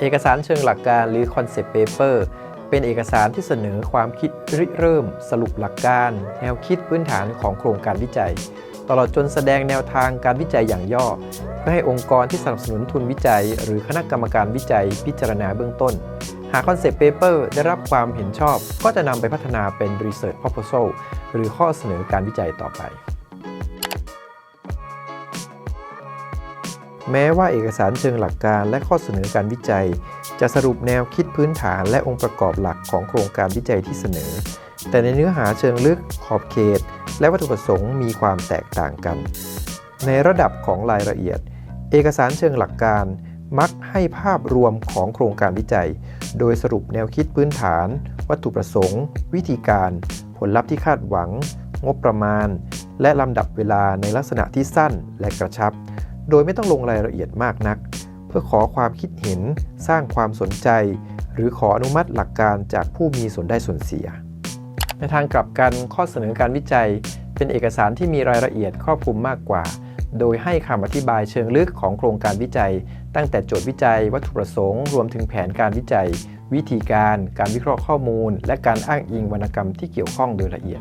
เอกสารเชิงหลักการหรือ Concept Paper เป็นเอกสารที่เสนอความคิดริเริ่ม สรุปหลักการ แนวคิดพื้นฐานของโครงการวิจัย ตลอดจนแสดงแนวทางการวิจัยอย่างย่อ เพื่อให้องค์กรที่สนับสนุนทุนวิจัย หรือคณะกรรมการวิจัยพิจารณาเบื้องต้น หาก Concept Paper ได้รับความเห็นชอบ ก็จะนำไปพัฒนาเป็น Research Proposal หรือข้อเสนอการวิจัยต่อไป แม้ว่าเอกสารเชิงหลักการและข้อเสนอการวิจัย จะสรุปแนวคิดพื้นฐานและองค์ประกอบหลักของโครงการวิจัยที่เสนอ แต่ในเนื้อหาเชิงลึกขอบเขต และวัตถุประสงค์มีความแตกต่างกัน ในระดับของรายละเอียด เอกสารเชิงหลักการมักให้ภาพรวมของโครงการวิจัย โดยสรุปแนวคิดพื้นฐาน วัตถุประสงค์ วิธีการ ผลลัพธ์ที่คาดหวัง งบประมาณ และลำดับเวลาในลักษณะที่สั้นและกระชับ โดยไม่ต้องลงรายละเอียดมากนัก เพื่อขอความคิดเห็น สร้างความสนใจ หรือขออนุมัติหลักการจากผู้มีส่วนได้ส่วนเสีย ในทางกลับกันข้อเสนอการวิจัย เป็นเอกสารที่มีรายละเอียดครอบคลุมมากกว่า โดยให้คำอธิบายเชิงลึกของโครงการวิจัย ตั้งแต่โจทย์วิจัย วัตถุประสงค์ รวมถึงแผนการวิจัย วิธีการ การวิเคราะห์ข้อมูล และการอ้างอิงวรรณกรรมที่เกี่ยวข้องโดยละเอียด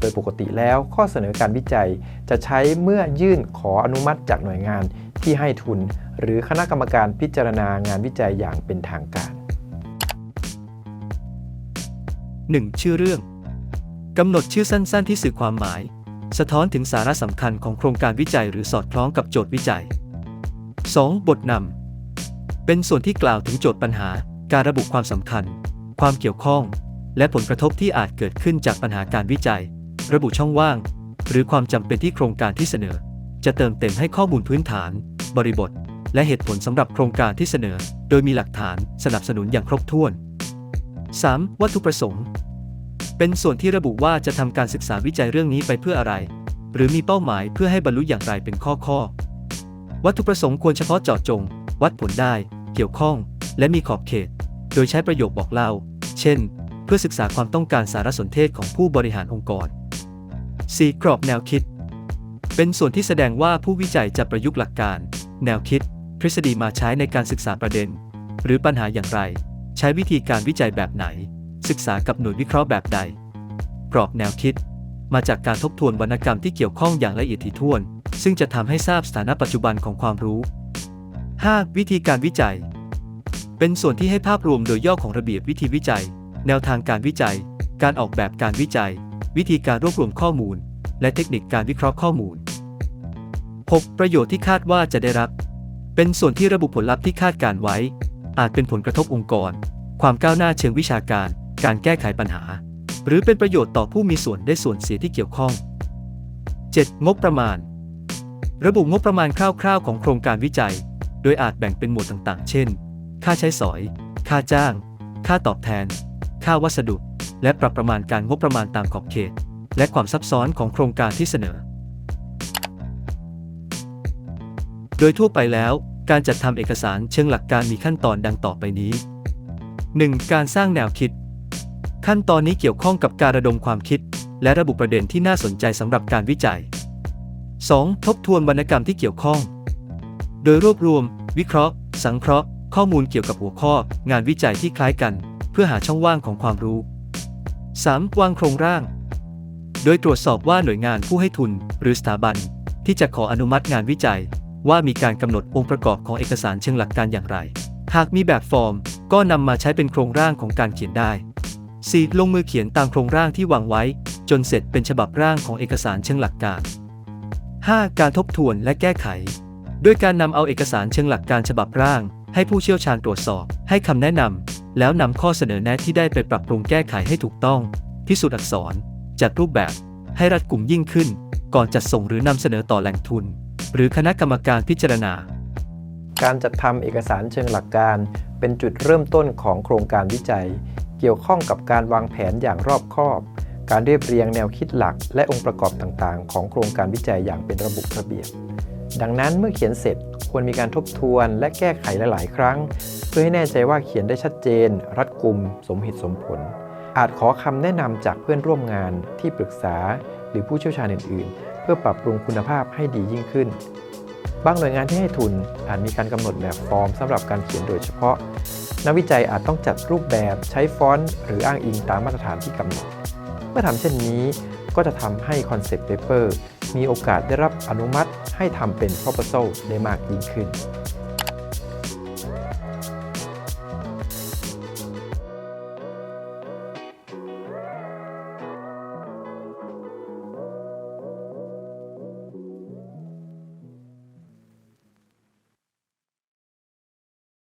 โดยปกติแล้วข้อเสนอการวิจัยจะใช้เมื่อยื่นขออนุมัติจากหน่วยงานที่ให้ทุน หรือคณะกรรมการพิจารณางานวิจัยอย่างเป็นทางการ 1. ชื่อเรื่องกำหนดชื่อสั้น ๆ ที่สื่อความหมาย สะท้อนถึงสาระสำคัญของโครงการวิจัยหรือสอดคล้องกับโจทย์วิจัย 2. บทนำเป็นส่วนที่กล่าวถึงโจทย์ปัญหา การระบุความสำคัญ ความเกี่ยวข้อง และผลกระทบที่อาจเกิดขึ้นจากปัญหาการวิจัย ระบุช่องว่าง หรือความจำเป็นที่โครงการที่เสนอ จะเติมเต็มให้ข้อมูลพื้นฐาน บริบท และเหตุผลสำหรับโครงการที่เสนอ โดยมีหลักฐานสนับสนุนอย่างครบถ้วน 3. วัตถุประสงค์ เป็นส่วนที่ระบุว่าจะทำการศึกษาวิจัยเรื่องนี้ไปเพื่ออะไร หรือมีเป้าหมายเพื่อให้บรรลุอย่างไรเป็นข้อข้อ วัตถุประสงค์ควรเฉพาะเจาะจง วัดผลได้ เกี่ยวข้อง และมีขอบเขต โดยใช้ประโยคบอกเล่า เช่น เพื่อศึกษาความต้องการสารสนเทศของผู้บริหารองค์กร 4. กรอบแนวคิด เป็นส่วนที่แสดงว่าผู้วิจัยจะประยุกต์หลักการ แนวคิด ทฤษฎีมาใช้ในการศึกษาประเด็น หรือปัญหาอย่างไร ใช้วิธีการวิจัยแบบไหน ศึกษากับหน่วยวิเคราะห์แบบใด กรอบแนวคิด มาจากการทบทวนวรรณกรรมที่เกี่ยวข้องอย่างละเอียดถี่ถ้วน ซึ่งจะทำให้ทราบสถานะปัจจุบันของความรู้ 5. วิธีการวิจัย เป็นส่วนที่ให้ภาพรวมโดยย่อของระเบียบวิธีวิจัย แนวทางการวิจัย การออกแบบการวิจัย วิธีการรวบรวมข้อมูล และเทคนิคการวิเคราะห์ข้อมูล 6. ประโยชน์ที่คาดว่าจะได้รับ เป็นส่วนที่ระบุผลลัพธ์ที่คาดการไว้ อาจเป็นผลกระทบองค์กร ความก้าวหน้าเชิงวิชาการ การแก้ไขปัญหา หรือเป็นประโยชน์ต่อผู้มีส่วนได้ส่วนเสียที่เกี่ยวข้อง 7. งบประมาณ ระบุงบประมาณคร่าวๆ ของโครงการวิจัย โดยอาจแบ่งเป็นหมวดต่างๆ เช่น ค่าใช้สอย ค่าจ้าง ค่าตอบแทน ค่าวัสดุ และปรับประมาณการงบประมาณตามขอบเขต และความซับซ้อนของโครงการที่เสนอ โดยทั่วไปแล้ว การจัดทำเอกสารเชิงหลักการมีขั้นตอนดังต่อไปนี้ 1. การสร้างแนวคิด ขั้นตอนนี้เกี่ยวข้องกับการระดมความคิด และระบุประเด็นที่น่าสนใจสำหรับการวิจัย 2. ทบทวนวรรณกรรมที่เกี่ยวข้อง โดยรวบรวม วิเคราะห์ สังเคราะห์ ข้อมูลเกี่ยวกับหัวข้อ งานวิจัยที่คล้ายกัน เพื่อหาช่องว่างของความรู้ 3. วางโครงร่าง โดยตรวจสอบว่าหน่วยงานผู้ให้ทุน หรือสถาบัน ที่จะขออนุมัติงานวิจัย ว่ามีการกำหนดองค์ประกอบของเอกสารเชิงหลักการอย่างไร หากมีแบบฟอร์ม ก็นำมาใช้เป็นโครงร่างของการเขียนได้ 4. ลงมือเขียนตามโครงร่างที่วางไว้ จนเสร็จเป็นฉบับร่างของเอกสารเชิงหลักการ 5. การทบทวนและแก้ไขด้วยการนำเอาเอกสารเชิงหลักการฉบับร่าง ให้ผู้เชี่ยวชาญตรวจสอบ ให้คำแนะนำ แล้วนำข้อเสนอแนะที่ได้ไปปรับปรุงแก้ไขให้ถูกต้องพิสูจน์อักษร จัดรูปแบบ ให้รัดกุมยิ่งขึ้น ก่อนจัดส่งหรือนำเสนอต่อแหล่งทุน หรือคณะกรรมการพิจารณา การจัดทำเอกสารเชิงหลักการ เป็นจุดเริ่มต้นของโครงการวิจัย เกี่ยวข้องกับการวางแผนอย่างรอบคอบ การเรียบเรียงแนวคิดหลัก และองค์ประกอบต่างๆ ของโครงการวิจัยอย่างเป็นระบบระเบียบ ดังนั้นเมื่อเขียนเสร็จควรมีการทบทวนและแก้ไขหลาย ๆ ครั้ง เพื่อให้แน่ใจว่าเขียนได้ชัดเจน รัดกุม สมเหตุสมผล อาจขอคำแนะนำจากเพื่อนร่วมงานที่ปรึกษา หรือผู้เชี่ยวชาญอื่น ๆ เพื่อปรับปรุงคุณภาพให้ดียิ่งขึ้นบางหน่วยงานที่ให้ทุนอาจมีการกำหนดแบบฟอร์มสำหรับการเขียนโดยเฉพาะ นักวิจัยอาจต้องจัดรูปแบบใช้ฟอนต์ หรืออ้างอิงตามมาตรฐานที่กำหนด เมื่อทำเช่นนี้ก็จะทำให้คอนเซปต์เปเปอร์ มีโอกาสได้รับอนุมัติให้ทำเป็น proposal ได้มากยิ่งขึ้น